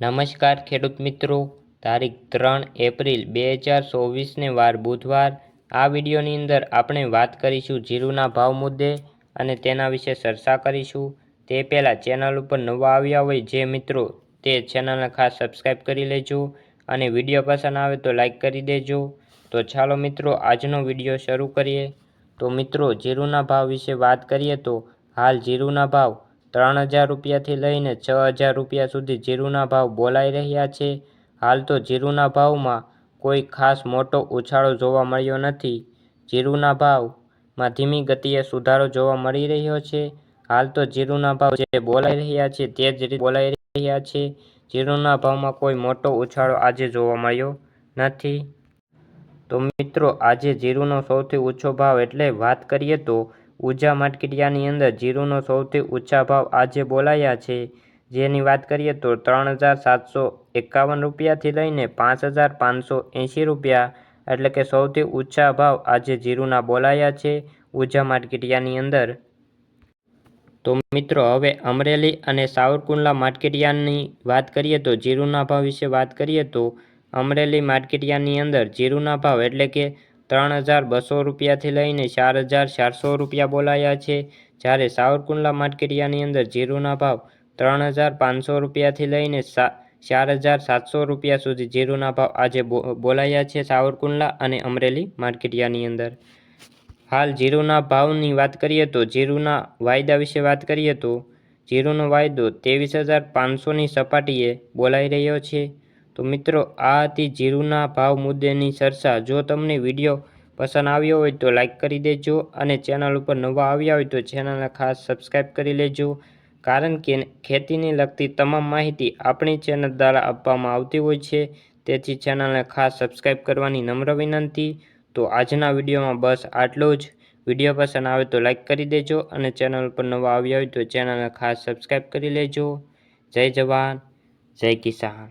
નમસ્કાર ખેડૂત મિત્રો. તારીખ ત્રણ એપ્રિલ બે હજાર ચોવીસને વાર બુધવાર. આ વિડીયોની અંદર આપણે વાત કરીશું જીરુના ભાવ મુદ્દે અને તેના વિશે ચર્ચા કરીશું. તે પહેલાં ચેનલ ઉપર નવા આવ્યા હોય જે મિત્રો તે ચેનલને ખાસ સબસ્ક્રાઈબ કરી લેજો અને વીડિયો પસંદ આવે તો લાઈક કરી દેજો. તો ચાલો મિત્રો, આજનો વીડિયો શરૂ કરીએ. તો મિત્રો, જીરુના ભાવ વિશે વાત કરીએ તો હાલ જીરુના ભાવ ત્રણ હજાર રૂપિયાથી લઈને છ હજાર રૂપિયા સુધી જીરુના ભાવ બોલાઈ રહ્યા છે. હાલ તો જીરુના ભાવમાં કોઈ ખાસ મોટો ઉછાળો જોવા મળ્યો નથી. જીરુના ભાવમાં ધીમી ગતિએ સુધારો જોવા મળી રહ્યો છે. હાલ તો જીરુના ભાવ જે બોલાઈ રહ્યા છે તે જ રીતે બોલાઈ રહ્યા છે. જીરુના ભાવમાં કોઈ મોટો ઉછાળો આજે જોવા મળ્યો નથી. તો મિત્રો, આજે જીરુનો સૌથી ઓછો ભાવ એટલે વાત કરીએ તો ઉંઝા માર્કેટિયાની અંદર જીરુનો સૌથી ઊંચા ભાવ આજે બોલાયા છે. જેની વાત કરીએ તો ત્રણ હજાર સાતસો એકાવન રૂપિયાથી લઈને પાંચ હજાર પાંચસો એંશી રૂપિયા એટલે કે સૌથી ઊંચા ભાવ આજે જીરુના બોલાયા છે ઊર્જા માર્કેટિયાની અંદર. તો મિત્રો, હવે અમરેલી અને સાવરકુંડલા માર્કેટિયાની વાત કરીએ તો જીરુના ભાવ વિશે વાત કરીએ તો અમરેલી માર્કેટિયાની અંદર જીરુના ભાવ એટલે કે ત્રણ હજાર બસો રૂપિયાથી લઈને ચાર હજાર ચારસો રૂપિયા બોલાયા છે. જ્યારે સાવરકુંડલા માર્કેટિયાની અંદર જીરુના ભાવ ત્રણ હજાર પાંચસો રૂપિયાથી લઈને ચાર હજાર સાતસો રૂપિયા સુધી જીરુના ભાવ આજે બોલાયા છે સાવરકુંડલા અને અમરેલી માર્કેટિયાની અંદર. હાલ જીરુના ભાવની વાત કરીએ તો જીરુના વાયદા વિશે વાત કરીએ તો જીરુનો વાયદો ત્રેવીસ હજાર પાંચસોની સપાટીએ બોલાઈ રહ્યો છે. તો મિત્રો, આ હતી જીરુના ભાવ મુદ્દેની ચર્ચા. જો તમને વીડિયો પસંદ આવ્યો હોય તો લાઈક કરી દેજો અને ચેનલ ઉપર નવા આવ્યા હોય તો ચેનલને ખાસ સબસ્ક્રાઈબ કરી લેજો, કારણ કે ખેતીને લગતી તમામ માહિતી આપણી ચેનલ દ્વારા આપવામાં આવતી હોય છે. તેથી ચેનલને ખાસ સબસ્ક્રાઈબ કરવાની નમ્ર વિનંતી. તો આજના વિડીયોમાં બસ આટલો જ. વીડિયો પસંદ આવે તો લાઈક કરી દેજો અને ચેનલ પર નવા આવ્યા હોય તો ચેનલને ખાસ સબસ્ક્રાઈબ કરી લેજો. જય જવાન, જય કિસાન.